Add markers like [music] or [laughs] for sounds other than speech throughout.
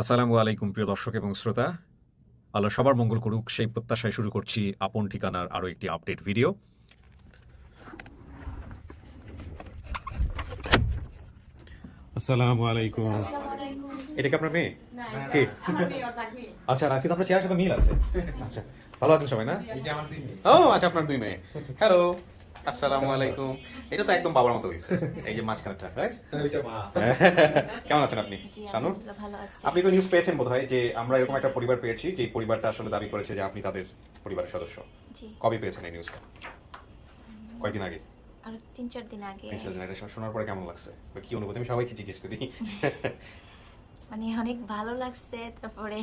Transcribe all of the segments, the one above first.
আসসালামু আলাইকুম প্রিয় দর্শক এবং শ্রোতা। আল্লাহ সবার মঙ্গল করুক। সেই প্রত্যাশায় শুরু করছি আপন ঠিকানার আরও একটি আপডেট ভিডিও। আসসালামু আলাইকুম। এটা কি আপনার মেয়ে? কে? আচ্ছা কিন্তু আপনার চেয়ারের সাথে মিল আছে। আচ্ছা ভালো আছেন সবাই না? ও আচ্ছা আপনার দুই মেয়ে। হ্যালো আসসালামু আলাইকুম। এটা তো একদম বাবার মতো হয়েছে। এই যে মাঝখানটা রাইট কেমন আছেন আপনি? শানু? আপনি তো নিউজ পেয়েছেন বোধহয় যে আমরা এরকম একটা পরিবার পেয়েছি যে পরিবারটা আসলে দাবি করেছে যে আপনি তাদের পরিবারের সদস্য। কবে পেয়েছেন এই নিউজটা কয়দিন আগে? আর তিন চার দিন আগে। তিন চার দিন আগে। শোনার পরে কেমন লাগছে? বা কি অনুভূতি? আমি সবাইকে জিজ্ঞেস করি। [laughs] মানে অনেক ভালো লাগছে তারপরে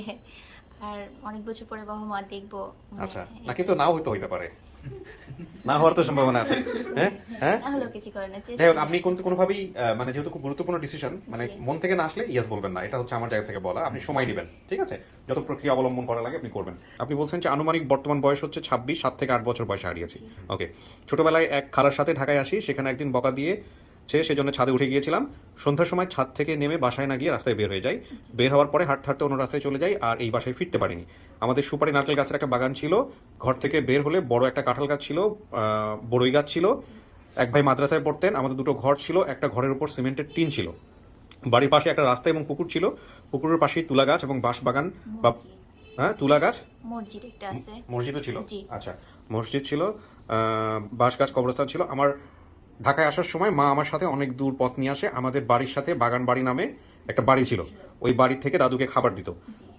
আর অনেক বছর পরে বাবা মা দেখব। মানে আচ্ছা না কিন্তু নাও হইতে পারে। না হওয়ার তো সম্ভাবনা আছে। হ্যাঁ? হ্যাঁ? কিছু করে না যাই হোক আপনি কোন কোনোভাবেই মানে যেহেতু খুব গুরুত্বপূর্ণ ডিসিশন মানে মন থেকে না আসলে ইয়েস বলবেন না। এটা হচ্ছে আমার জায়গা থেকে বলা। আপনি সময় দিবেন ঠিক আছে? যত প্রক্রিয়া অবলম্বন করা লাগে আপনি করবেন। আপনি বলছেন যে আনুমানিক বর্তমান বয়স হচ্ছে ছাব্বিশ সাত থেকে আট বছর বয়সে হারিয়েছি। ওকে ছোটবেলায় এক খালার সাথে ঢাকায় আসি সেখানে একদিন বকা দিয়ে সে সেজন্য ছাদে উঠে গিয়েছিলাম। সন্ধ্যার সময় ছাদ থেকে নেমে বাসায় না গিয়ে রাস্তায় বের হয়ে যাই। বের হওয়ার পরে হাঁটতে হাঁটতে অন্য রাস্তায় চলে যাই আর এই বাসায় ফিরতে পারিনি। আমাদের সুপারি নারকেল গাছের একটা বাগান ছিল। ঘর থেকে বের হলে বড় একটা কাঁঠাল গাছ ছিল বড়ই গাছ ছিল। এক ভাই মাদ্রাসায় পড়তেন আমাদের দুটো ঘর ছিল একটা ঘরের উপর সিমেন্টের টিন ছিল। বাড়ির পাশে একটা রাস্তা এবং পুকুর ছিল। পুকুরের পাশেই তুলা গাছ এবং বাঁশ বাগান বা হ্যাঁ তুলা গাছ? মসজিদ একটা আছে। মসজিদও ছিল? আচ্ছা মসজিদ ছিল আহ, বাঁশ গাছ কবরস্থান ছিল। আমার ঢাকায় আসার সময় মা আমার সাথে অনেক দূর পথ নিয়ে আসে। আমাদের বাড়ির সাথে বাগান বাড়ি নামে একটা বাড়ি ছিল। ওই বাড়ি থেকে দাদুকে খাবার দিত।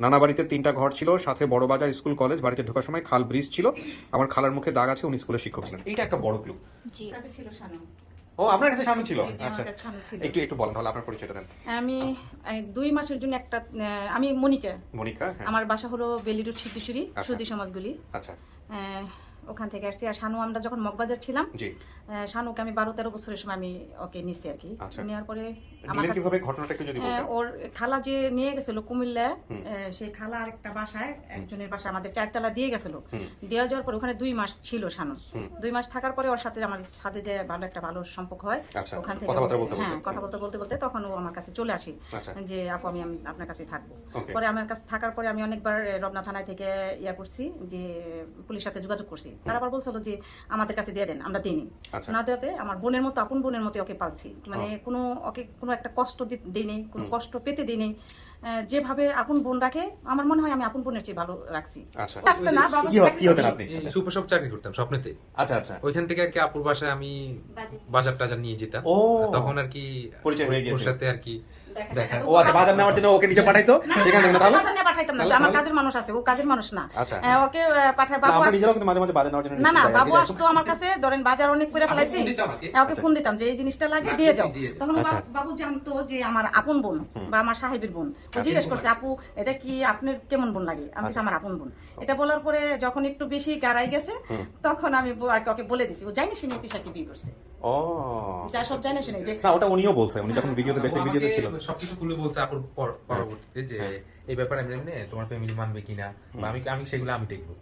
নানা বাড়িতে তিনটা ঘর ছিল সাথে বড় বাজার স্কুল কলেজ বাড়িতে ঢোকার সময় খাল ব্রিজ ছিল। আমার খালার মুখে দাগ আছে উনি স্কুলের শিক্ষক ছিলেন। এইটা একটা বড় ক্লু ছিল ও আপনার কাছে সামনে ছিল? আচ্ছা। কাছে শানু ছিল। একটু একটু বলেন তাহলে আপনার পরিচয়টা দেন। আমি দুই মাসের জন্য একটা আমি মনিকা। মনিকা হ্যাঁ। আমার বাসা হলো বেলিরুট সিদ্ধেশ্বরী আচ্ছা। সুদী সমাজগুলি। আচ্ছা। ওখান থেকে আসছি। আর শানু আমরা যখন মগবাজার ছিলাম আহ, শানুকে আমি বারো তেরো বছরের সময় আমি ওকে নিচ্ছি আর কি। আচ্ছা। নেওয়ার পরে কীভাবে ঘটনাটা একটু যদি আহ, ওর খালা যে নিয়ে গেছিল কুমিল্লা সেই খালা আরেকটা বাসায় একজনের বাসায় আমাদের চারতলা দিয়ে গেছিল। দেওয়া যাওয়ার পর ওখানে দুই মাস ছিল শানু দুই মাস থাকার পরে ওর সাথে আমার সাথে যে ভালো একটা ভালো সম্পর্ক হয় আচ্ছা, ওখান থেকে কথাবার্তা বলতে বলতে। হ্যাঁ কথা বলতে বলতে বলতে তখন ও আমার কাছে চলে আসি আচ্ছা। যে আপু আমি আপনার কাছে থাকব। পরে আমার কাছে থাকার পরে আমি অনেকবার এ, রমনা থানায় থেকে ইয়া করছি যে পুলিশের সাথে যোগাযোগ করছি। তারা আবার বলছিল যে আমাদের কাছে দিয়ে দেন আমরা দিইনি। আচ্ছা। না দেওয়াতে আমার বোনের মতো আপন বোনের মতো ওকে পালছি। মানে কোনো ওকে কোনো একটা কষ্ট দিনে দিইনি কোনো কষ্ট পেতে দিইনি যেভাবে আপন বোন রাখে আমার মনে হয় আমি আপন বোনের চেয়ে ভালো রাখছি। আচ্ছা। আসতে না বাবা কি হতেন আপনি? চাকরি করতাম স্বপ্নেতে। আচ্ছা আচ্ছা। ওইখান থেকে আর কি আপুর বাসায় আমি বাজার। টাজার নিয়ে যেতাম। তখন আর কি পরিচয় হয়ে ওর গিয়েছে। সাথে আর কি দেখা- দেখা ও আচ্ছা বাজার নেওয়ার জন্য ওকে নিচে পাঠাইতো? সেখান থেকে তাহলে? বাজার নিয়ে পাঠাইতাম না আমার কাজের মানুষ আছে ও কাজের মানুষ না। আচ্ছা। ওকে পাঠায় বাবু আমরা নিজেরাও কিন্তু মাঝে মাঝে বাজার নেওয়ার জন্য না না বাবু আসতো আমার কাছে ধরেন বাজার অনেক করে ফেলাইছি। ফোন দিত আমাকে। ওকে ফোন দিতাম যে এই জিনিসটা লাগে দিয়ে যাও। তখন আচ্ছা। বাবু জানতো যে আমার আপন বোন বা আমার সাহেবের বোন। ও জিজ্ঞেস করছে আপু এটা কি আপনার কেমন বোন লাগে? আমি আমার আপন বোন। এটা বলার পরে যখন একটু বেশি গাড়াই গেছে তখন আমি ওকে বলে দিছি। ও জানি শুনে তিশাকে বিয়ে করছে। ও। যা সব জানে শুনে যে না ওটা উনিও বলছে উনি যখন ভিডিওতে বেসিক ভিডিওতে ছিল। সবকিছু খুলে বলছে আপুর পরবর্তীতে যে এই ব্যাপারে এমনি এমনি তোমার ফ্যামিলি মানবে কিনা? বা আমি আমি সেগুলো আমি দেখব।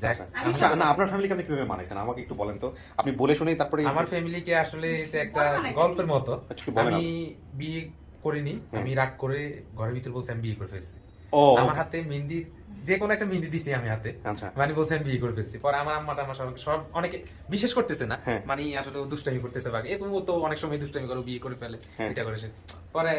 যাক, আচ্ছা। আমি- আচ্ছা, না আপনার ফ্যামিলিকে আপনি কীভাবে মানাইছেন? আমাকে একটু বলেন তো। আপনি বলে শুনেই তারপরে আমার ফ্যামিলিকে আসলে এটা একটা গল্পের মতো। আমি বিয়ে করিনি আমি রাগ করে ঘরের ভিতরে বলছি আমি বিয়ে করে ফেলছি। ও। আমার হাতে মেহেন্দি যে কোনো একটা মেহেন্দি দিছি আমি হাতে। আচ্ছা। মানে বলছে আমি বিয়ে করে ফেলছি। পরে আমার আম্মাটা আমার সব সব অনেকে বিশ্বাস করতেছে না। হ্যাঁ। মানে আসলে ও দুষ্টামি করতেছে বা এরকম তো অনেক সময় দুষ্টামি করে বিয়ে করে ফেলে। হ্যাঁ। এটা করে পরে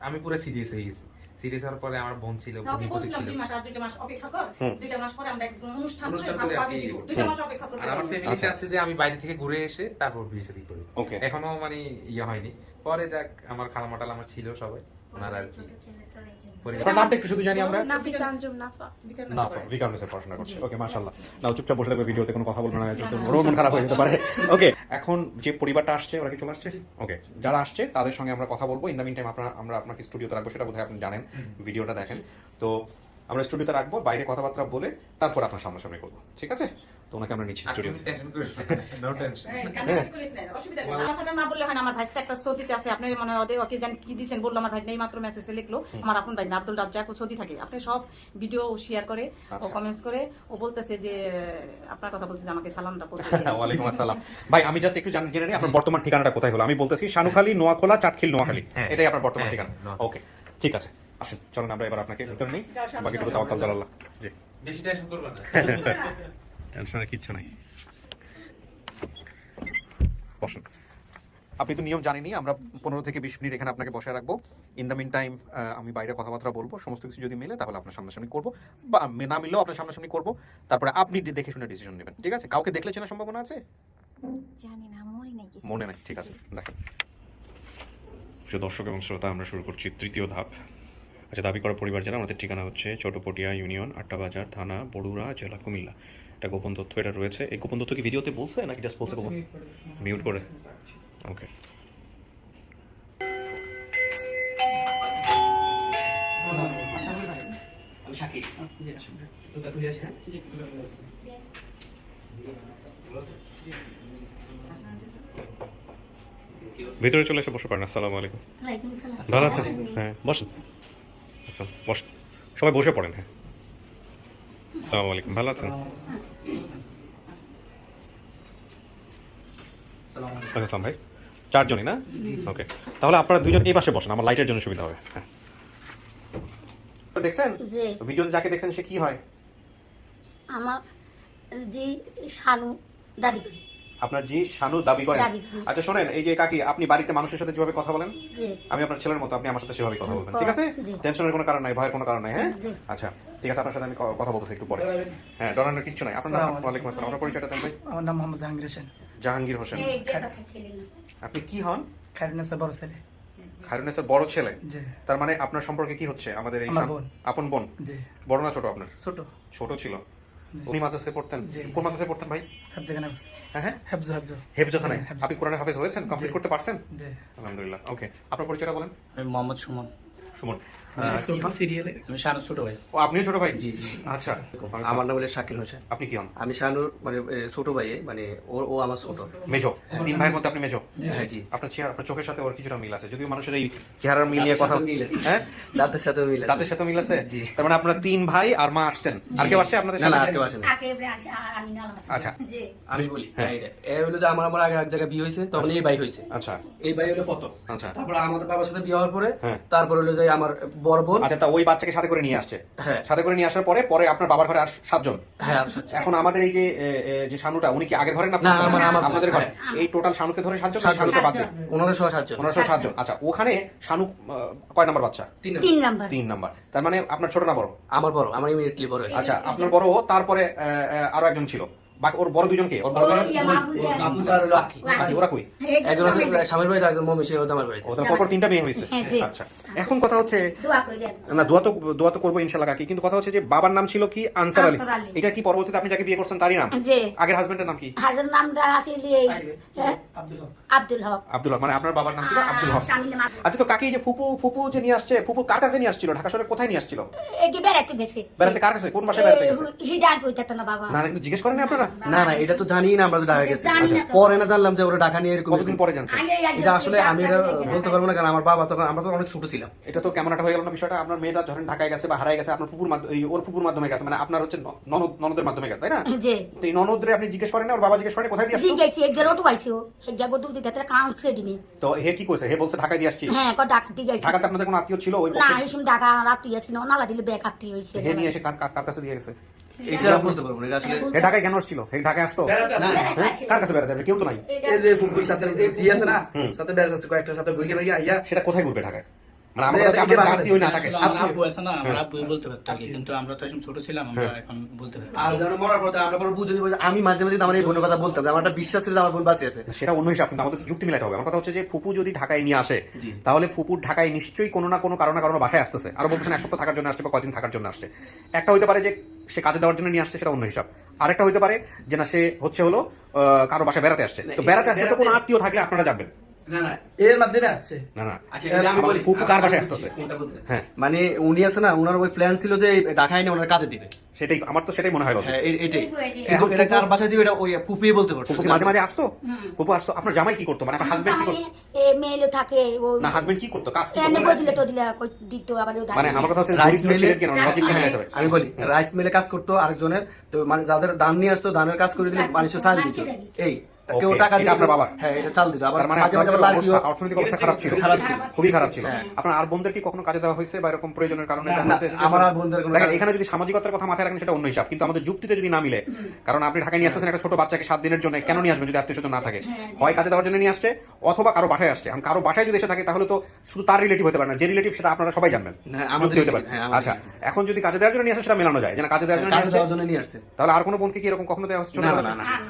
আমি পুরো সিরিয়াস হয়ে গেছি। সিরিয়াস হওয়ার পরে আমার বোন ছিল ভগ্নিপতি ছিল। দুই মাস আর মাস অপেক্ষা কর। দুইটা মাস পরে আমরা একদম অনুষ্ঠান করে মাস অপেক্ষা আর আমার আচ্ছা। চাচ্ছে যে আমি বাইরে থেকে ঘুরে এসে তারপর বিয়ে শাদী করি। এখনও মানে ইয়ে হয়নি। পরে যাক আমার খালামাটাল আমার ছিল সবাই। ওনারা আর কি ছোট ছেলে তো এই জন্য। পরিবার- নামটা একটু শুধু জানি আমরা? নাফিসা আঞ্জুম নাফা। বিকেল না পড়াশোনা করছে। ওকে মাশাআল্লাহ। না ও চুপচাপ বসে থাকবে ভিডিওতে কোনো কথা বলবে না ওরও মন খারাপ হয়ে যেতে পারে। ওকে এখন যে পরিবারটা আসছে ওরা কি চলে আসছে ওকে যারা আসছে তাদের সঙ্গে আমরা কথা বলব। ইন দ্য মিন টাইম আপনারা আমরা আপনাকে স্টুডিওতে রাখব সেটা বোধহয় আপনি জানেন। ভিডিওটা দেখেন। তো আমরা স্টুডিওতে রাখব বাইরে কথাবার্তা বলে তারপর আপনার সামনাসামনি করব। ঠিক আছে? তো ওনাকে আমরা নিচ্ছি স্টুডিও নো কথাটা বললে হয় আমার ভাইস্তে একটা সৌদিতে আছে, আপনি মনে হয় ওদের ওকে জানি কি দিছেন বলল, আমার ভাই নেই মাত্র মেসেজে লিখলো, আমার আপন ভাই আব্দুল রাজ্জাক, ও সৌদি থাকে। আপনি সব ভিডিও শেয়ার করে, ও আচ্ছা। কমেন্টস করে, ও বলতেছে যে আপনার কথা বলছে যে আমাকে সালামটা পৌঁছে [laughs] ওয়ালাইকুম আসসালাম। ভাই আমি জাস্ট একটু জানি জেনে আপনার বর্তমান ঠিকানাটা কোথায় হলো? আমি বলতেছি শানুখালী নোয়াখোলা চাটখিল নোয়াখালী। হ্যাঁ। এটাই আপনার বর্তমান হ্যাঁ, ঠিকানা। ওকে ঠিক আছে। আসেন চলুন আমরা এবার আপনাকে ভিতরে নিই বাকিটুকু তাওয়াক্কাল আল্লাহ জি। বেশি টেনশন করবে না। টেনশনের কিচ্ছু নাই। বসুন। আপনি তো নিয়ম জানেনই আমরা পনেরো থেকে বিশ মিনিট এখানে আপনাকে বসে রাখব। ইন দ্য মিন টাইম আমি বাইরে কথাবার্তা বলব সমস্ত কিছু যদি মেলে তাহলে আপনার সামনাসামনি করব। বা না মিললেও আপনার সামনাসামনি করব। তারপরে আপনি দেখে শুনে ডিসিশন নেবেন ঠিক আছে? কাউকে দেখলে চেনার সম্ভাবনা আছে? জানি না মনে নেই মনে নাই ঠিক আছে দেখেন। প্রিয় দর্শক এবং শ্রোতা আমরা শুরু করছি তৃতীয় ধাপ। আচ্ছা দাবি করা পরিবার জেলা আমাদের ঠিকানা হচ্ছে ছোটপটিয়া ইউনিয়ন আট্টাবাজার থানা বড়ুরা জেলা কুমিল্লা। এটা গোপন তথ্য এটা রয়েছে। এই গোপন তথ্য কি ভিডিওতে বলছে নাকি জাস্ট বলছে গোপন? মিউট করে। ওকে ভিতরে চলে এসে বসে পারেন আসসালামু আলাইকুম। ভালো আছেন? হ্যাঁ বসেন। আচ্ছা বস সবাই বসে পড়েন হ্যাঁ। আসসালামু আলাইকুম ভালো আছেন? আসসালাম ভাই। চারজনই না? ওকে তাহলে আপনারা দুজন এই পাশে বসেন আমার লাইটের জন্য সুবিধা হবে হ্যাঁ। দেখছেন? ভিডিওতে যাকে দেখছেন সে কি হয়? আমার যে শানু দাবি করি। আপনার জি শানু দাবি করেন। আচ্ছা শোনেন এই যে কাকি আপনি বাড়িতে মানুষের সাথে যেভাবে কথা বলেন আমি আপনার ছেলের মতো আপনি আমার সাথে সেভাবে কথা বলবেন ঠিক আছে? টেনশনের কোনো কারণ নাই ভয়ের কোনো কারণ নাই হ্যাঁ? আচ্ছা ঠিক আছে আপনার সাথে আমি কথা বলতেছি একটু পরে। হ্যাঁ ডরানোর কিচ্ছু নাই। আপনার নাম। ওয়ালাইকুম আসসালাম। আপনার পরিচয়টা দেন ভাই। আমার নাম মোহাম্মদ জাহাঙ্গীর হোসেন। জাহাঙ্গীর হোসেন। আপনি কি হন? খায়রুন্নেসা বড় ছেলে। খায়রুনেসের বড় ছেলে? জি। তার মানে আপনার সম্পর্কে কি হচ্ছে? আমাদের এই বোন। আপন বোন? জি। বড় না ছোট আপনার? ছোট। ছোট ছিল। উনি মাদ্রাসায় পড়তেন? কোন মাদ্রাসায় পড়তেন ভাই? হেফজে। হ্যাঁ হ্যাঁ? হেফজো হেফজো। হেফজখানে। আপনি কোরআনের হাফেজ হয়েছেন? কমপ্লিট করতে পারছেন? জি। আলহামদুলিল্লাহ। ওকে আপনার পরিচয়টা বলেন। আমি মোহাম্মদ সুমন। সুমন। সিরিয়ালে আমি শানুর ছোট ভাই। ও আপনিও ছোট ভাই? জি, জি। আচ্ছা। আমার নাম হলো শাকিল হোসেন। আপনি কি হন? আমি শানুর মানে ছোট ভাই মানে ও ও আমার ছোট। মেজো তিন ভাইয়ের মধ্যে আপনি মেজো হ্যাঁ জি। আপনার চেহারা আপনার চোখের সাথে ওর কিছুটা মিল আছে। যদিও মানুষের এই চেহারার মিল নিয়ে কথা সাথে মিল আছে। হ্যাঁ? দাঁতের সাথে মিল আছে। দাঁতের সাথে মিল আছে? জি। তার মানে আপনারা তিন ভাই আর মা আসছেন। আর কেউ আসছে আপনাদের সাথে আর কেউ। আচ্ছা। আমি বলি হ্যাঁ। হ্যাঁ, এ হলো যে আমার আমার আগে এক জায়গায় বিয়ে হয়েছে তখন এই ভাই হয়েছে। আচ্ছা। এই ভাই হলো ফটো। আচ্ছা। তারপর আমাদের বাবার সাথে বিয়ে হওয়ার পরে হ্যাঁ। তারপর হলো যে আমার বড় বোন আচ্ছা তা ওই বাচ্চাকে সাথে করে নিয়ে আসছে। হ্যাঁ। সাথে করে নিয়ে আসার পরে পরে আপনার বাবার ঘরে আর সাতজন। হ্যাঁ আর সচ্চা। এখন আমাদের এই যে এ, এ, যে শানুটা উনি কি আগের ঘরে না না, আমার- আমার- আপনাদের ঘরে? হ্যাঁ। এই টোটাল শানুকে ধরে সাতজন সাতজন। শানুকে বাদ দেন ওনারা সহ সাতজন। ওনার সাতজন। আচ্ছা ওখানে শানু আহ, কয় নাম্বার বাচ্চা? তিন তিন নাম্বার। তিন নাম্বার। তার মানে আপনার ছোট না বড়? আমার বড় আমার ইমিডিয়েটলি বড়। আচ্ছা আপনার বড় তারপরে আহ, আহ, আরও একজন ছিল। বাকি ওর বড় দুজন কে ওর বড় ওরা কই? একজন আছে স্বামীর বাড়িতে একজন মমি সে আমার বাড়িতে। ওদের পরপর তিনটা মেয়ে হয়েছে। হ্যাঁ, আচ্ছা। এখন কথা হচ্ছে না দোয়া তো দোয়া তো করব ইনশাল্লাহ কাকি। কিন্তু কথা হচ্ছে যে বাবার নাম ছিল কি? আনসার আলী। এটা কি পরবর্তীতে আপনি যাকে বিয়ে করছেন তারই নাম? আগের হাজবেন্ডের নাম কি? হাজার নামটা আছে যে হ্যাঁ, আব্দুল হক। আব্দুল হক। মানে আপনার বাবার নাম ছিল আব্দুল হক। আচ্ছা তো কাকি যে ফুপু ফুপু যে নিয়ে আসছে ফুপু কার কাছে নিয়ে আসছিল? ঢাকা শহরে কোথায় নিয়ে আসছিল? বেড়াতে গেছে বেড়াতে কার কাছে? কোন বাসায় বেড়াতে গেছে? না না না, কিন্তু জিজ্ঞেস করেন আপনারা? না না এটা তো জানি না আমরা তো ঢাকা গেছি। তো। পরে না জানলাম যে ওরা ঢাকা নিয়ে এরকম কতদিন পরে জানছেন? এটা আসলে আমি এটা বলতে পারব না কারণ আমার বাবা তখন আমরা তো অনেক ছোট ছিলাম। এটা তো কেমন একটা হয়ে গেল না বিষয়টা? আপনার মেয়েটা ধরেন ঢাকায় গেছে বা হারায় গেছে আপনার ফুপুর মাধ্যমে ওর ফুপুর মাধ্যমে গেছে মানে আপনার হচ্ছে ননদ ননদের মাধ্যমে গেছে তাই না? তো এই ননদরে আপনি জিজ্ঞেস করেন না ওর বাবা জিজ্ঞেস করেন কোথায় দিয়ে আসছো? জিগেছি এগের ওটো পাইছি ও। হেগা বদল দিতে তার কাউন্সিল দিনি তো হে কি কইছে? হে বলছে ঢাকায় দিয়ে আসছি। হ্যাঁ ক ডাকা দি গেছি। ঢাকাতে আপনাদের কোনো আত্মীয় ছিল ওই না এই সময় ডাকা রাত্রি আছে না নালা দিলে বেক আত্মীয় হইছে। হে নিয়ে এসে কার কার- কার কাছে দিয়ে গেছে? এটা বলতে পারব না এটা আসলে হে ঢাকায় কেন আসছিল? ঢাকায় আসতো? হ্যাঁ? কার কাছে বেড়াতে কেউ তো নাই। এই যে ফুফুর সাথে যে জি আছে না? সাথে বেড়াতে আছে কয়েকটার সাথে ঘুরে ঘুরে আইয়া সেটা কোথায় ঘুরবে ঢাকায়? মানে আমরা মেয়ে কাছে দেখে আপনার বাংলাদেশ আত্মীয় না থাকে। আসলে আমার আব্বু আছে না আমার আব্বুই বলতে পারতো আগে। কিন্তু আমরা তো এখন ছোট ছিলাম আমরা এখন বলতে পারি আর যেন মরার পর তো আমরা পরে বুঝে দিব যে আমি মাঝে মাঝে আমার এই বোনের কথা বলতাম আমার একটা বিশ্বাস ছিল আমার বোন বাঁচে আছে। সেটা অন্য হিসাব কিন্তু আমাদের যুক্তি মিলাতে হবে। আমার কথা হচ্ছে যে ফুপু যদি ঢাকায় নিয়ে আসে তাহলে ফুপুর ঢাকায় নিশ্চয়ই কোনো না কোনো কারণ কারণে বাসায় আসতেছে। আর বলতেছেন এক সপ্তাহ থাকার জন্য আসছে বা কদিন থাকার জন্য আসছে। একটা হইতে পারে যে সে কাজে দেওয়ার জন্য নিয়ে আসছে সেটা অন্য হিসাব। আরেকটা হইতে পারে যে না সে হচ্ছে হলো আহ, কারও বাসায় বেড়াতে আসছে। তো বেড়াতে আসলে তো কোনো আত্মীয় থাকলে আপনারা যাবেন না না। এর মাধ্যমে আছে না না। আচ্ছা আসতেছে হ্যাঁ। মানে উনি আছে না ওনার ওই প্ল্যান ছিল যে ঢাকায় নিয়ে ওনার কাজে দিবে। সেটাই আমার তো সেটাই মনে হয় logic। হ্যাঁ এ- এটাই। এটাই। এটা কার বাসায় দিবে এটা ওই ফুপিয়ে বলতে পারছ। ফুপু মাঝে মাঝে আসতো? ফুপু আসতো আপনার জামাই কি করতো? মানে আপনার হাজবেন্ড কি করতো? মেলে থাকে ও না হাজবেন্ড কি করতো? কাজ কি এনে তো দিলে দিত আবার মানে আমার কথা হচ্ছে রাইস মিলে- কেন লজিক মিলাতে হবে? আমি বলি রাইস মিলে কাজ করতো আরেকজনের তো মানে যাদের ধান নিয়ে আসতো ধানের কাজ করে দিলে মানুষের সাহায্য দিত। এই কেউ টাকা দিত আপনার বাবা হ্যাঁ এটা চাল দিত আবার মানে মাঝে মাঝে অর্থনৈতিক অবস্থা খারাপ ছিল। খারাপ ছিল খুবই খারাপ ছিল। হ্যাঁ। আপনার আর বোনদের কি কখনো কাজে দেওয়া হয়েছে বা এরকম প্রয়োজনের কারণে? আমার আর বোনদের কোনো এখানে যদি সামাজিকতার কথা মাথায় রাখেন সেটা অন্য হিসাব। কিন্তু আমাদের যুক্তিতে যদি না মিলে কারণ আপনি ঢাকায় নিয়ে আসতেছেন একটা ছোট বাচ্চাকে সাত দিনের জন্য কেন নিয়ে আসবেন যদি আত্মীয় স্বজন না থাকে? হয় কাজে দেওয়ার জন্য নিয়ে আসছে অথবা কারও বাসায় আসছে। এখন কারও বাসায় যদি এসে থাকে তাহলে তো শুধু তার রিলেটিভ হতে পারে না। যে রিলেটিভ সেটা আপনারা সবাই জানবেন। হ্যাঁ, যুক্তি হতে পারে। হ্যাঁ, আচ্ছা এখন যদি কাজে দেওয়ার জন্য নিয়ে আসে সেটা মেলানো যায়। যেন কাজে দেওয়ার জন্য নিয়ে আসছে দেওয়ার জন্য নিয়ে আসছে তাহলে আর কোনো বোনকে কি এরকম কখনো দেওয়া হচ্ছে?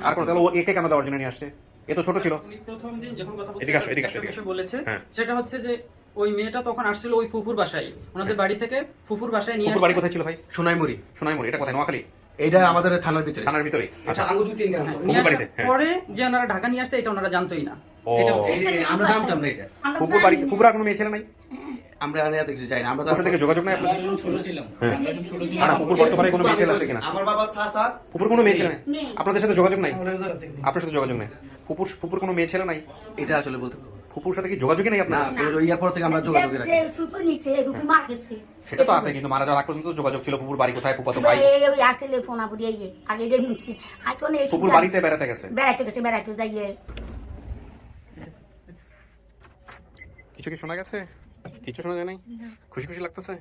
আর কোনো? তাহলে ও একে কেন দেওয়ার জন্য নিয়ে আসছে। এ তো ছোট ছিল। প্রথম দিন যখন কথা এদিকে আসো, এদিকে আসো, এদিকে বলেছে হ্যাঁ। সেটা হচ্ছে যে ওই মেয়েটা তখন আসছিল ওই ফুফুর বাসায়। ওনাদের বাড়ি থেকে ফুফুর বাসায় নিয়ে বাড়ি কোথায় ছিল ভাই? সোনাইমুড়ি। সোনাইমুড়ি এটা কোথায়? নোয়াখালী? এটা আমাদের থানার ভিতরে। থানার ভিতরে। আচ্ছা। আঙ্গু দুই তিন গ্রাম। হ্যাঁ, হ্যাঁ। পরে যে ওনারা ঢাকা নিয়ে আসছে এটা ওনারা জানতোই না। আমরা জানতাম না এটা। কুকুর বাড়ি কুকুর কোনো মেয়ে ছেলে নাই আমরা আর এত কিছু চাই না। আমরা তো ওর যোগাযোগ নাই আপনার ছোট ছিলাম। আমরা যখন ছোট ছিলাম। না, না, কুকুর বর্তমানে কোনো মেয়ে ছেলে আছে কিনা? আমার বাবা সাসা। ফুপুর কোনো মেয়ে ছেলে নাই আপনাদের সাথে যোগাযোগ নাই? আমরা যোগাযোগ নেই। আপনার সাথে যোগাযোগ নাই? ফুপুর ফুপুর কোনো মেয়ে ছেলে নাই? এটা আসলে বলতে ফুপুর সাথে কি যোগাযোগই নাই আপনার ওই থেকে আমরা যোগাযোগ রাখি। যে নিছে ফুফু মার গেছে। সেটা তো আছে কিন্তু মারা যাওয়ার আগ পর্যন্ত যোগাযোগ ছিল। ফুপুর বাড়ি কোথায় ফুপাতো ভাই? ওই আসলে ফোন আবুড়ি আগে যে শুনছি। এখন ফুপুর বাড়িতে বেড়াতে গেছে। বেড়াইতে গেছে বেড়াইতে যাইয়ে। কিছু কি শোনা গেছে? কিছু শোনা যায় নাই? খুশি খুশি লাগতেছে?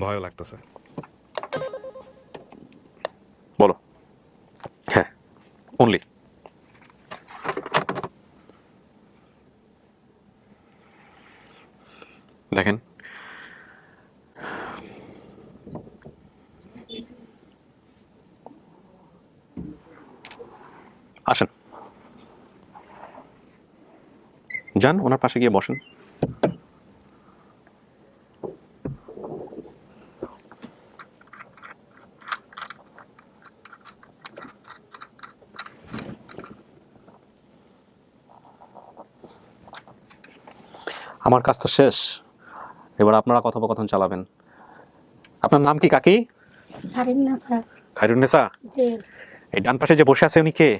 ভয়ও লাগতেছে। বলো। হ্যাঁ অনলি দেখেন। আসেন। যান ওনার পাশে গিয়ে বসেন। আমার কাজ তো শেষ। এবার আপনারা কথোপকথন চালাবেন। আপনার নাম কি কাকি? খাইরুন্নেসা এই ডান পাশে যে বসে আছে উনি কে?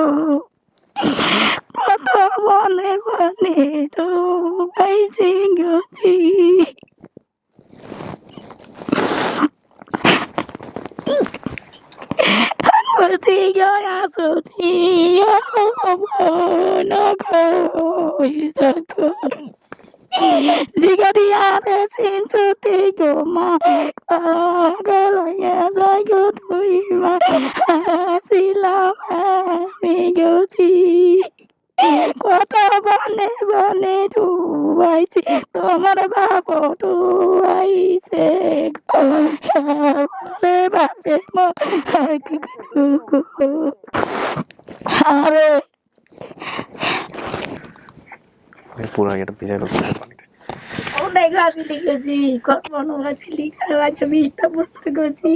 Tigo Kata wane wane to Ay singo tigo Tiga ya sutiya পুরো এটা ভিজাই ফেলছে পানিতে। অনেক গাছি লিখেছি কল্পন গাছি লিখা আছে বিশটা বছর গেছি।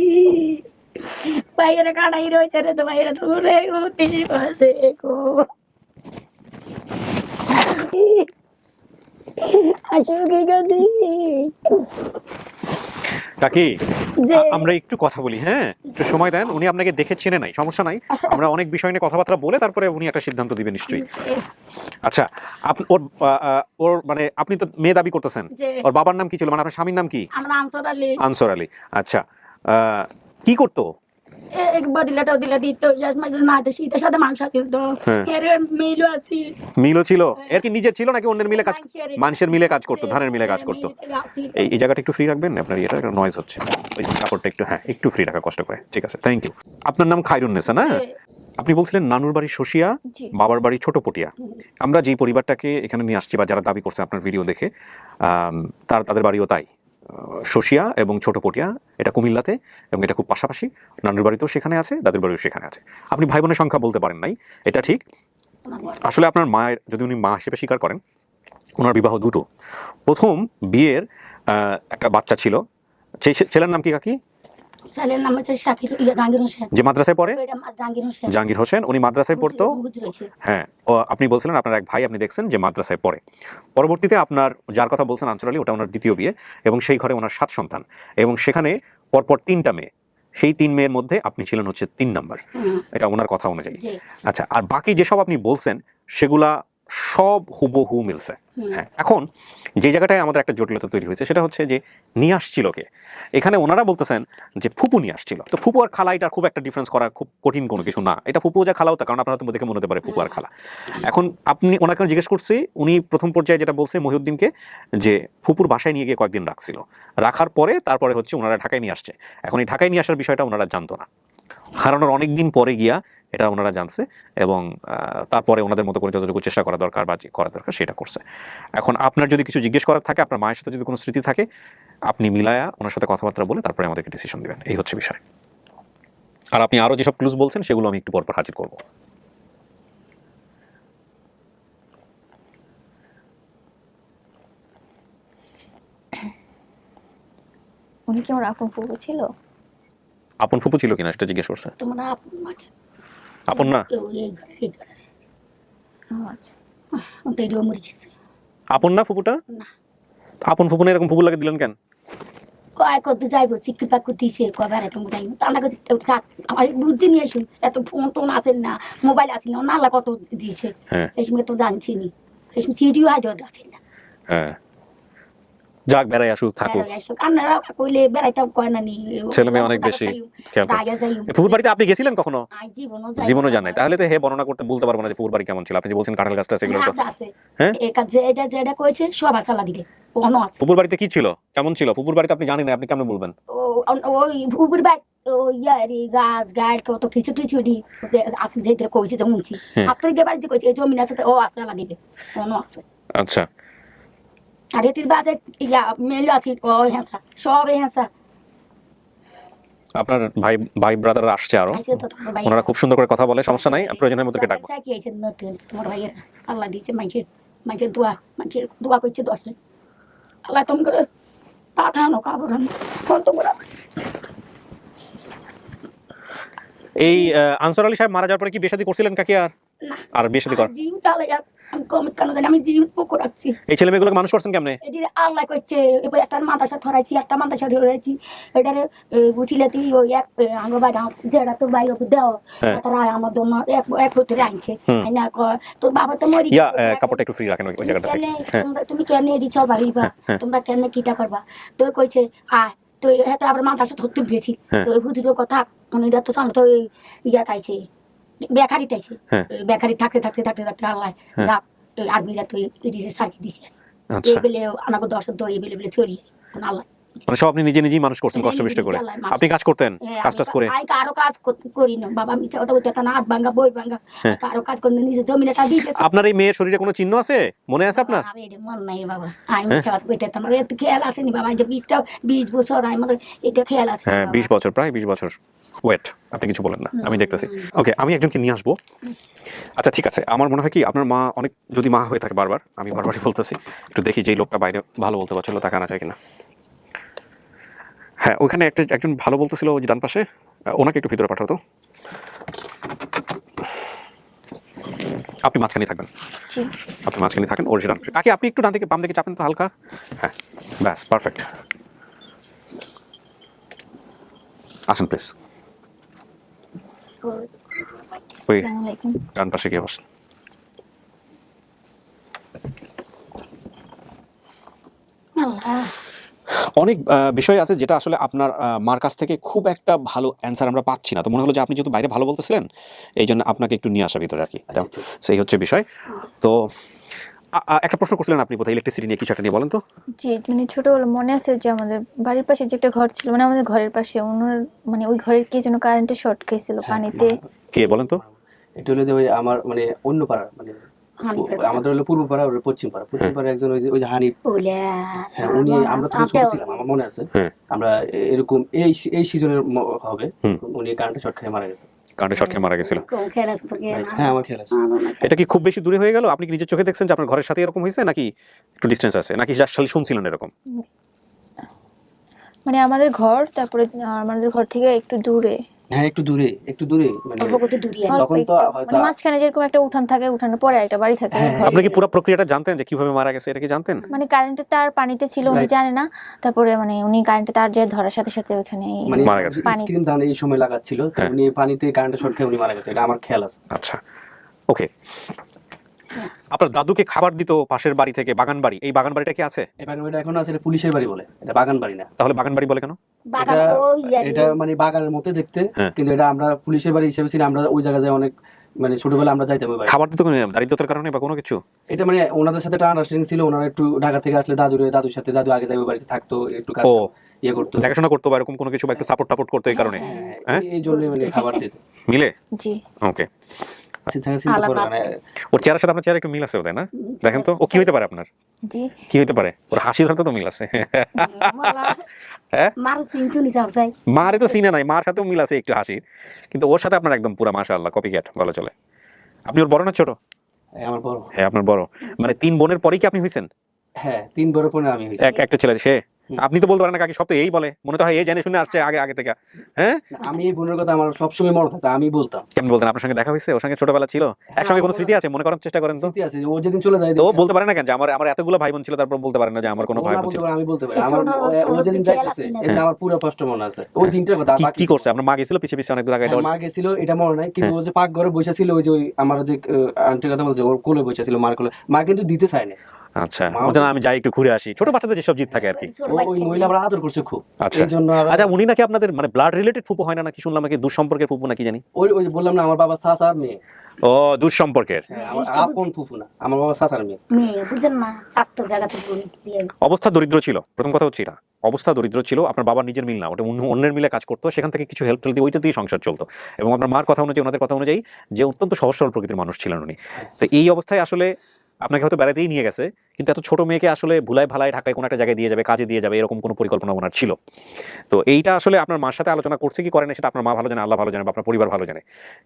বাইরে কাটাই রয়েছে রে তো বাইরে তো ঘুরে তিরিশ বছর গো। কি গেছি কাকি আমরা একটু কথা বলি হ্যাঁ? একটু সময় দেন উনি আপনাকে দেখে চেনে নাই সমস্যা নাই। আমরা অনেক বিষয় নিয়ে কথাবার্তা বলে তারপরে উনি একটা সিদ্ধান্ত দিবেন নিশ্চয়ই। আচ্ছা আপনি ওর ওর মানে আপনি তো মেয়ে দাবি করতেছেন। ওর বাবার নাম কি ছিল? মানে আপনার স্বামীর নাম কি? আনসার আলী। আনসর আলী। আচ্ছা কি করতো? একবার দিলে দিত শেষ মাঝে না তো শীতের সাথে মানুষ আছিল তো। হ্যাঁ। এর মিলও আছে মিলও ছিল? এর কি নিজের ছিল নাকি অন্যের মিলে কাজ মানুষের মিলে। কাজ করতো ধানের মিলে কাজ করতো। এই এই জায়গাটা একটু ফ্রি রাখবেন? আপনার এটা একটা নয়েজ হচ্ছে। ওই কাপড়টা একটু হ্যাঁ একটু ফ্রি রাখা কষ্ট করে। ঠিক আছে থ্যাংক ইউ আপনার নাম খায়রুন্নেসা না আপনি বলছিলেন নানুর বাড়ি শশিয়া বাবার বাড়ি ছোট পটিয়া আমরা যেই পরিবারটাকে এখানে নিয়ে আসছি বা যারা দাবি করছে আপনার ভিডিও দেখে তার তাদের বাড়িও তাই। শশিয়া এবং ছোট পটিয়া, এটা কুমিল্লাতে এবং এটা খুব পাশাপাশি নানুর বাড়িতেও সেখানে আছে, দাদুর বাড়িও সেখানে আছে। আপনি ভাই বোনের সংখ্যা বলতে পারেন নাই, এটা ঠিক। আসলে আপনার মায়ের, যদি উনি মা হিসেবে স্বীকার করেন, ওনার বিবাহ দুটো। প্রথম বিয়ের একটা বাচ্চা ছিল। ছেলের নাম কি কাকি? ছেলের নাম হচ্ছে শাকির জাহাঙ্গীর হোসেন। যে মাদ্রাসায় পড়ে? জাহাঙ্গীর হোসেন। জাহাঙ্গীর হোসেন উনি মাদ্রাসায় পড়তো? হ্যাঁ আপনি বলছিলেন আপনার এক ভাই আপনি দেখছেন যে মাদ্রাসায় পড়ে। পরবর্তীতে আপনার যার কথা বলছেন ওটা ওনার দ্বিতীয় বিয়ে এবং সেই ঘরে ওনার সাত সন্তান। এবং সেখানে পরপর তিনটা মেয়ে। সেই তিন মেয়ের মধ্যে আপনি ছিলেন হচ্ছে তিন নাম্বার। এটা ওনার কথা অনুযায়ী। আচ্ছা আর বাকি যেসব আপনি বলছেন সেগুলা সব হুবহু মিলছে। হ্যাঁ এখন যে জায়গাটায় আমাদের একটা জটিলতা তৈরি হয়েছে সেটা হচ্ছে যে নিয়ে আসছিল কে? এখানে ওনারা বলতেছেন যে ফুপু নিয়ে আসছিল। তো ফুপু আর খালা এটা খুব একটা ডিফারেন্স করা খুব কঠিন কোনো কিছু না। এটা ফুপু যা খালাও তা কারণ আপনারা তো দেখে মনে হতে পারে ফুপু আর খালা। এখন আপনি ওনাকে জিজ্ঞেস করছি উনি প্রথম পর্যায়ে যেটা বলছে মহিউদ্দিনকে যে ফুপুর বাসায় নিয়ে গিয়ে কয়েকদিন রাখছিল। রাখার পরে তারপরে হচ্ছে ওনারা ঢাকায় নিয়ে আসছে। এখন এই ঢাকায় নিয়ে আসার বিষয়টা ওনারা জানতো না। হারানোর অনেক দিন পরে গিয়া এটা ওনারা জানছে এবং তারপরে ওনাদের মতো করে যতটুকু চেষ্টা করা দরকার বা করা দরকার সেটা করছে। এখন আপনার যদি কিছু জিজ্ঞেস করার থাকে আপনার মায়ের সাথে যদি কোনো স্মৃতি থাকে আপনি মিলায়া ওনার সাথে কথাবার্তা বলে তারপরে আমাদেরকে ডিসিশন দিবেন। এই হচ্ছে বিষয়। আর আপনি আরও যেসব ক্লুজ বলছেন সেগুলো আমি একটু পরপর হাজির করব। উনি কি আমার আপন ফুপু ছিল? আপন ফুপু ছিল কিনা সেটা জিজ্ঞেস করছে। তোমরা আপন মানে আপন না? আচ্ছা। আপন না ফুপুটা? না। আপন ফুপু এরকম ফুপু লাগে দিলেন কেন? কয় করতে যাইবো চিকিৎসা পাক দিছে কয় বেড়াইতে মোটাই তো আমরা কাছে আমার বুঝছি নিয়ে শুন এত ফোন টোন আছে না মোবাইল আছে না নালা কত দিছে হ্যাঁ। এই সময় তো জানছি নি। এই সময় সিডিও হাইড আছে না। হ্যাঁ। যাক বেড়াই আসুক থাকুক। কান্নারা কইলে বেড়াইতে কয় না নি? ছেলে মেয়ে অনেক বেশি খেয়াল করে। রাগা যাই এ, ফুপুর বাড়িতে আপনি গেছিলেন কখনো? জীবনও জানাই তাহলে তো হে বর্ণনা করতে বলতে পারব না যে পুকুর বাড়ি কেমন ছিল। আপনি যে বলছেন কাঁঠাল গাছটা সেগুলো হ্যাঁ? যেটা কইছে সব আসালা দিলে পুকুর বাড়িতে কি ছিল? কেমন ছিল? পুকুর বাড়িতে আপনি জানেন না আপনি কেমন বলবেন? ওই উপর বাই ইয়ারি গাছ গাছ কত কিছু কিছু দি আছে যেটা কইছে তো মুছি হ্যাঁ। আপনার গেবার যে কইছে এই আছে ও আসালা দিলে অন আছে। আচ্ছা। আর এটির বাদে ইয়া মেল আছে ও হেসা সব হেসা আপনার ভাই ভাই ব্রাদার আসছে আরও। ওনারা খুব সুন্দর করে কথা বলে সমস্যা নাই প্রয়োজনের মতো কে ডাকবো। কি আইছে নতুন? তোমার ভাইয়ের আল্লাহ দিয়েছে মানুষের মানুষের দোয়া মানুষের দোয়া করছে দশে আল্লাহ তুমি করে পাঠানো কাবরান কোন তোমরা এই আনসার আলী সাহেব মারা যাওয়ার পরে কি বিয়ে শাদী করছিলেন কাকি আর? আর বিয়ে শাদী কর জিউ তাহলে আমি কম কেন জানি আমি জিউ পকো রাখছি এই ছেলে মেয়েগুলোকে মানুষ করছেন কেমনে? এটি আল্লাহ করছে এবার একটা মাদাসা ধরাইছি একটা মাদাসা ধরাইছি এটারে তুই ওই এক আমার যেটা তোর ভাই ওকে দেও হ্যাঁ। তারা আমার জন্য এক এক হতে আনছে। হুম। না কয়, তোর বাবা তো মরি ইয়া কাপড়টা একটু ফ্রি রাখেন ওই- জায়গাটা হ্যাঁ। তোমরা- তুমি কেন এডি সব ভাবিবা? তোমরা কেন কিটা করবা? তো কইছে আয়। তো এটা আবার মাদাসা ধরতে গেছি হ্যাঁ। তো হুজুরের কথা তো জানো তো ওই ইয়া তাইছে। বেকারি তাইছে হ্যাঁ। বেকারি থাকতে থাকতে থাকতে থাকতে আল্লাহ হ্যাঁ। রাত এই আর্মিরা তো দিছে। আচ্ছা। এই বেলে আমাকে দশ দই এই বেলে বেলে ছড়িয়ে আল্লাহ মানে সব আপনি নিজে নিজেই মানুষ করছেন কষ্ট বিষ্ট করে। আপনি কাজ করতেন হ্যাঁ, কাজ টাজ করে। আমি কারও কাজ করি না। বাবা মিছা কথা বলতে একটা নাচ ভাঙ্গা বই হ্যাঁ। কারও কাজ করে না, দিয়ে গেছে আপনার এই মেয়ের শরীরে কোনো চিহ্ন আছে? মনে আছে আপনার? আমি এটা মন নাই বাবা। আমি হ্যাঁ? মিছা কথা বলতে একটু খেয়াল আসেনি বাবা। এই যে বিশটা বিশ বছর আমার এটা খেয়াল আছে হ্যাঁ বিশ বছর প্রায় বিশ বছর। ওয়েট আপনি কিছু বলেন না আমি দেখতেছি। ওকে আমি একজনকে নিয়ে আসব। আচ্ছা ঠিক আছে। আমার মনে হয় কি আপনার মা অনেক যদি মা হয়ে থাকে বারবার আমি বারবারই বলতেছি একটু দেখি যে এই লোকটা বাইরে ভালো বলতে পারছিল তাকে আনা যায় কিনা। হ্যাঁ ওইখানে একটা একজন ভালো বলতেছিল ওই যে ডান পাশে ওনাকে একটু ভিতরে পাঠাতো আপনি মাঝখানে থাকবেন। আপনি মাঝখানে থাকেন ওর যে ডান পাশে। আপনি একটু ডান দিকে বাম দিকে চাপেন তো হালকা। হ্যাঁ ব্যাস পারফেক্ট আসেন প্লিজ ওই আসসালামু আলাইকুম ডান পাশে গিয়ে বসেন। অনেক বিষয় আছে যেটা আসলে আপনার মার কাছ থেকে খুব একটা ভালো অ্যান্সার আমরা পাচ্ছি না। তো মনে হলো যে আপনি যেহেতু বাইরে ভালো বলতেছিলেন এই জন্য আপনাকে একটু নিয়ে আসা ভিতরে আর কি। সেই হচ্ছে বিষয়। তো একটা প্রশ্ন করছিলেন আপনি কোথায় ইলেকট্রিসিটি নিয়ে কিছু একটা নিয়ে বলেন তো। জি মানে ছোটবেলা মনে আছে যে আমাদের বাড়ির পাশে যে একটা ঘর ছিল মানে আমাদের ঘরের পাশে ওনার মানে ওই ঘরের কি যেন কারেন্টে শর্ট খাইছিল পানিতে। কে বলেন তো। এটা হলো যে ওই আমার মানে অন্য পাড়ার মানে আমাদের হলো পূর্ব পাড়া ওর পশ্চিম পাড়া। পশ্চিম পাড়া একজন ওই যে ওই যে হানিফ। হ্যাঁ উনি আমরা তখন ছোট ছিলাম আমার মনে আছে। হ্যাঁ। আমরা এরকম এই এই সিজনের হবে। উনি কারেন্টে শর্ট খেয়ে মারা গেছে। কারেন্টে শর্ট খেয়ে মারা গেছিল হ্যাঁ আমার খেয়াল আছে এটা কি খুব বেশি দূরে হয়ে গেল? আপনি কি নিজের চোখে দেখছেন যে আপনার ঘরের সাথে এরকম হয়েছে নাকি একটু ডিস্টেন্স আছে? নাকি যার খালি শুনছিলেন এরকম? মানে আমাদের ঘর তারপরে আমাদের ঘর থেকে একটু দূরে। হ্যাঁ একটু দূরে একটু দূরে মানে অল্প কত দূরে। তখন তো হয়তো- মানে মাঝখানে যেরকম একটা উঠান থাকে উঠানোর পরে একটা বাড়ি থাকে হ্যাঁ, আপনি কি পুরো প্রক্রিয়াটা জানতেন যে কীভাবে মারা গেছে? এটা কি জানতেন? মানে কারেন্টের তার পানিতে ছিল উনি জানে না। তারপরে মানে উনি কারেন্টের তার যে ধরার সাথে সাথে ওখানে মানে মারা গেছে। পানি স্ক্রিন দান এই সময় লাগাচ্ছিল হ্যাঁ। উনি পানিতে কারেন্টের শর্ট খেয়ে উনি মারা গেছে এটা আমার খেয়াল আছে। আচ্ছা। ওকে আপনার দাদুকে খাবার দিত পাশের বাড়ি থেকে বাগান বাড়ি। এই বাগান বাড়িটা কি আছে? এই বাগান বাড়িটা এখন আছে পুলিশের বাড়ি বলে। এটা বাগান বাড়ি না। তাহলে বাগান বাড়ি বলে কেন? এটা এটা মানে বাগানের মতো দেখতে হ্যাঁ। কিন্তু এটা আমরা পুলিশের বাড়ি হিসেবে ছিলাম আমরা ওই জায়গায় যাই অনেক মানে ছোটবেলা আমরা যাইতাম ওই খাবার দিত কোনো দারিদ্রতার কারণে বা কোনো কিছু? এটা মানে ওনাদের সাথে একটা আন্ডারস্ট্যান্ডিং ছিল ওনারা একটু ঢাকা থেকে আসলে দাদুর দাদুর সাথে দাদু আগে ওই বাড়িতে থাকতো একটু কাজ ইয়ে করতো। দেখাশোনা করতো বা এরকম কোনো কিছু বা একটু সাপোর্ট টাপোর্ট করতো এই কারণে? হ্যাঁ, হ্যাঁ? এই জন্য মানে খাবার দিত। মিলে? জি। ওকে মানে ওর চেহারার সাথে আপনার চেহারা একটু মিল আছে বোধহয় না? দেখেন তো ও কি হইতে পারে আপনার? কি হইতে পারে? ওর হাসির সাথে তো মিল আছে। হ্যাঁ? মার তো সিনে নাই মার সাথেও মিল আছে একটু হাসির। কিন্তু ওর সাথে আপনার একদম পুরা মাশা আল্লাহ কপি ক্যাট বলা চলে। আপনি ওর বড় না ছোট? আমার বড়। হ্যাঁ আপনার বড়। মানে তিন বোনের পরেই কি আপনি হয়েছেন হ্যাঁ তিন বড় পরে আমি এক একটা ছেলে সে? আপনি তো বলতে পারেন না কাকি সব তো এই বলে। মনে তো হয় এই জেনে শুনে আসছে আগে আগে থেকে। হ্যাঁ? আমি এই বোনের কথা আমার সবসময় মনে থাকতো আমি বলতাম। কেমন বলতেন? আপনার সঙ্গে দেখা হয়েছে? ওর সঙ্গে ছোটবেলা ছিল? একসঙ্গে কোনো স্মৃতি আছে? মনে করার চেষ্টা করেন তো? স্মৃতি আছে ও যেদিন চলে যায় তো বলতে পারে না কেন যে আমার আমার এতগুলো ভাই বোন ছিল তারপর বলতে পারে না যে আমার কোনো ভাই বোন ছিল। আমি বলতে পারি। আমার ও- যেদিন যাইতেছে। এদিন আমার পুরো কষ্ট মনে আছে। ওই দিনটার কথা কি করছে? আপনার মা গেছিল পিছে পিছে অনেক দূর আগে হ্যাঁ, মা গেছিল এটা মনে নাই কিন্তু ও যে পাক ঘরে বসে ছিল ওই যে আমার যে আন্টির কথা বলছে ওর কোলে বসে ছিল মার কোলে। মা কিন্তু দিতে চায় না আচ্ছা আমি যাই একটু ঘুরে আসি। ছোট বাচ্চাদের যেসব জিত থাকে আর কি। ওই মহিলা আদর করছে খুব। আচ্ছা। এই জন্য আচ্ছা উনি নাকি আপনাদের মানে ব্লাড রিলেটেড ফুপু হয় না নাকি? শুনলাম নাকি দূর সম্পর্কের ফুপু নাকি জানি? ওই ওই বললাম না আমার বাবা মেয়ে। ও দূর সম্পর্কের হ্যাঁ, আপন ফুফু না আমার বাবা চাচার মেয়ে। মেয়ে বুঝেন না স্বাস্থ্য জায়গাতে অবস্থা দরিদ্র ছিল প্রথম কথা হচ্ছে এটা। অবস্থা দরিদ্র ছিল আপনার বাবার নিজের মিল না ওটা অন্য- অন্যের মিলে কাজ করতো সেখান থেকে কিছু হেল্প টেল্প দিয়ে ওইটা দিয়ে সংসার চলতো। এবং আপনার মার কথা অনুযায়ী ওনাদের কথা অনুযায়ী যে অত্যন্ত সহজ সরল প্রকৃতির মানুষ ছিলেন উনি। তো এই অবস্থায় আসলে আপনাকে হয়তো বেড়াতেই নিয়ে গেছে কিন্তু এত ছোট মেয়েকে আসলে ভুলায় ভালায় ঢাকায় কোনো একটা জায়গায় দিয়ে যাবে কাজে দিয়ে যাবে এরকম কোনো পরিকল্পনা ওনার ছিল। তো এইটা আসলে আপনার মার সাথে আলোচনা করছে কি করে না সেটা আপনার মা ভালো জানে আল্লাহ ভালো জানে বা আপনার পরিবার ভালো জানে।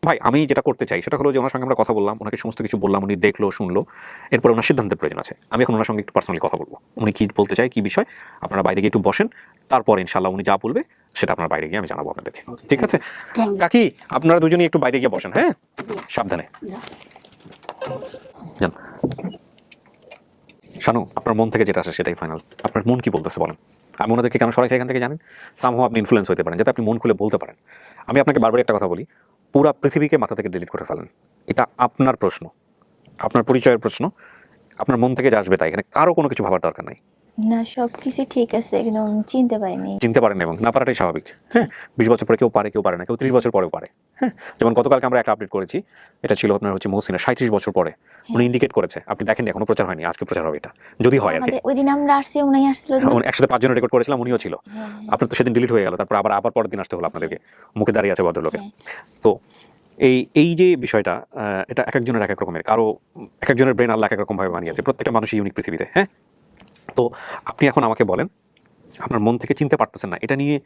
ভাই আমি যেটা করতে চাই সেটা হলো যে ওনার সঙ্গে আমরা কথা বললাম ওনাকে সমস্ত কিছু বললাম উনি দেখল শুনলো এরপর ওনার সিদ্ধান্তের প্রয়োজন আছে। আমি এখন ওনার সঙ্গে একটু পার্সোনালি কথা বলব। উনি কী বলতে চায় কী বিষয় আপনারা বাইরে গিয়ে একটু বসেন তারপর ইনশাল্লাহ উনি যা বলবে সেটা আপনার বাইরে গিয়ে আমি জানাব আপনাদেরকে। ঠিক আছে? কাকি আপনারা দুজনেই একটু বাইরে গিয়ে বসেন হ্যাঁ? সাবধানে। যান শানু, আপনার মন থেকে যেটা আসে সেটাই ফাইনাল আপনার মন কি বলতেছে বলেন? আমি ওনাদেরকে কেন সরাইছি এখান থেকে জানেন? সামহ আপনি ইনফ্লুয়েন্স হতে পারেন, যাতে আপনি মন খুলে বলতে পারেন। আমি আপনাকে বারবার একটা কথা বলি, পুরা পৃথিবীকে মাথা থেকে ডিলিট করে ফেলেন। এটা আপনার প্রশ্ন, আপনার পরিচয়ের প্রশ্ন, আপনার মন থেকে যা আসবে তাই। এখানে কারও কোনো কিছু ভাবার দরকার নেই। না সব কিছু ঠিক আছে একদম চিনতে পারিনি। চিনতে পারেন এবং না পারাটাই স্বাভাবিক। হ্যাঁ বিশ বছর পরে কেউ পারে কেউ পারে না কেউ ত্রিশ বছর পরেও পারে। হ্যাঁ যেমন গতকালকে আমরা একটা আপডেট করেছি এটা ছিল আপনার হচ্ছে মহসিনের সাঁত্রিশ বছর পরে। উনি ইন্ডিকেট করেছে আপনি দেখেন এখনও প্রচার হয়নি আজকে প্রচার হবে এটা যদি হয় আর কি। ওই দিন আমরা আসছি উনি আসছিল। হ্যাঁ, একসাথে পাঁচজন রেকর্ড করেছিলাম উনিও ছিল। হ্যাঁ। আপনার তো সেদিন ডিলিট হয়ে গেল তারপর আবার আবার পরের দিন আসতে হলো আপনাদেরকে। মুখে দাঁড়িয়ে আছে ভদ্রলোকের হ্যাঁ। তো এই এই যে বিষয়টা এটা এক একজনের এক এক রকমের কারও এক একজনের ব্রেন আল্লাহ এক এক রকম ভাবে বানিয়েছে প্রত্যেকটা মানুষই ইউনিক পৃথিবীতে হ্যাঁ? তো আপনি এখন আমাকে বলেন আপনার মন থেকে চিনতে পারতেছেন না এটা নিয়ে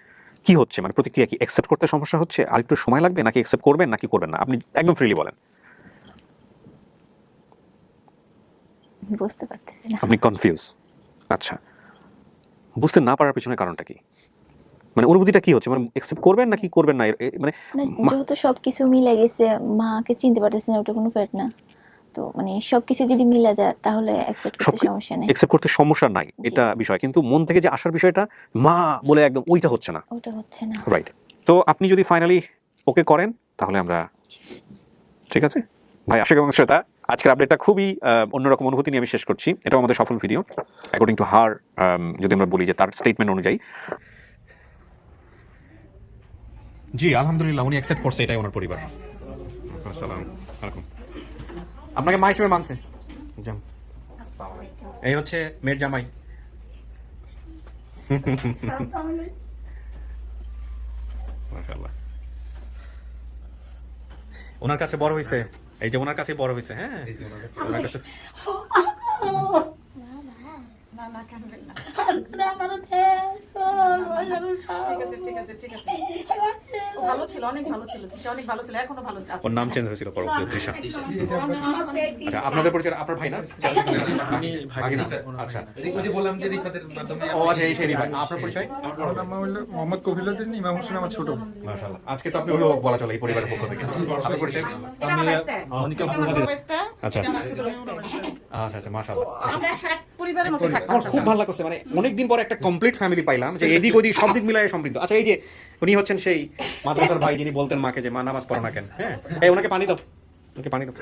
কি হচ্ছে? মানে প্রতিক্রিয়া কি অ্যাকসেপ্ট করতে সমস্যা হচ্ছে? আর একটু সময় লাগবে নাকি অ্যাকসেপ্ট করবেন নাকি করবেন না? আপনি একদম ফ্রিলি বলেন। বুঝতে পারতেছি না। আপনি কনফিউজ আচ্ছা। বুঝতে না পারার পিছনে কারণটা কি? মানে অনুভূতিটা কি হচ্ছে? মানে অ্যাকসেপ্ট করবেন নাকি করবেন না? মানে যেহেতু সবকিছু মিলে গেছে মাকে চিনতে পারতেছি না ওটা কোনো পেট না। তো মানে সবকিছু যদি মিলে যায় তাহলে অ্যাকসেপ্ট সব করতে সমস্যা নেই। অ্যাকসেপ্ট করতে সমস্যা নাই এটা বিষয়। কিন্তু মন থেকে যে আসার বিষয়টা মা বলে একদম ওইটা হচ্ছে না। ওটা হচ্ছে না। রাইট তো আপনি যদি ফাইনালি ওকে করেন তাহলে আমরা ঠিক আছে? ভাই আশা এবং শ্রেতা আজকের আপডেটটা খুবই অন্যরকম অনুভূতি নিয়ে আমি শেষ করছি। এটাও আমাদের সফল ভিডিও অ্যাকর্ডিং টু হার যদি আমরা বলি যে তার স্টেটমেন্ট অনুযায়ী। জি আলহামদুলিল্লাহ উনি অ্যাকসেপ্ট করছে এটাই ওনার পরিবার। আসসালাম আলাইকুম। আপনাকে মা হিসেবে মানছে এই হচ্ছে মেয়ের জামাই ওনার কাছে বড় হয়েছে এই যে ওনার কাছে বড় হয়েছে হ্যাঁ ওনার কাছে না না কাঁদবেন না তারপরে আমার দেশ ঠিক আছে ঠিক আছে ঠিক আছে। ও ভালো ছিল অনেক ভালো ছিল সে অনেক ভালো ছিল এখনও ভালো আছে। ওর নাম চেঞ্জ হয়েছিল পরবর্তী তৃষা। আচ্ছা আপনাদের পরিচয় আপনার ভাই না আমি ভাগিনা আচ্ছা। বললাম যে রিফাতের মাধ্যমে ও আচ্ছা এই সেই ভাই আপনার পরিচয়? আমার নাম হলো মোহাম্মদ কবিরুদ্দিন ইমাম হোসেন আমার ছোট। মাশাআল্লাহ। আজকে তো আপনি অভিভাবক বলা চলে এই পরিবারের পক্ষ থেকে। আপনার পরিচয়। আচ্ছা। আচ্ছা আচ্ছা মাশাআল্লাহ। আমরা এক পরিবারের মধ্যে থাকতাম আমার খুব ভালো লাগছে মানে অনেকদিন পর একটা কমপ্লিট ফ্যামিলি পাইলাম। যে এদিক ওদিক, সব দিক মিলায় সমৃদ্ধ আচ্ছা এই যে উনি হচ্ছেন সেই মাদ্রাসার ভাই যিনি বলতেন মাকে যে মা নামাজ পড়ো না কেন হ্যাঁ? এই, ওনাকে পানি দাও, ওনাকে পানি দাও।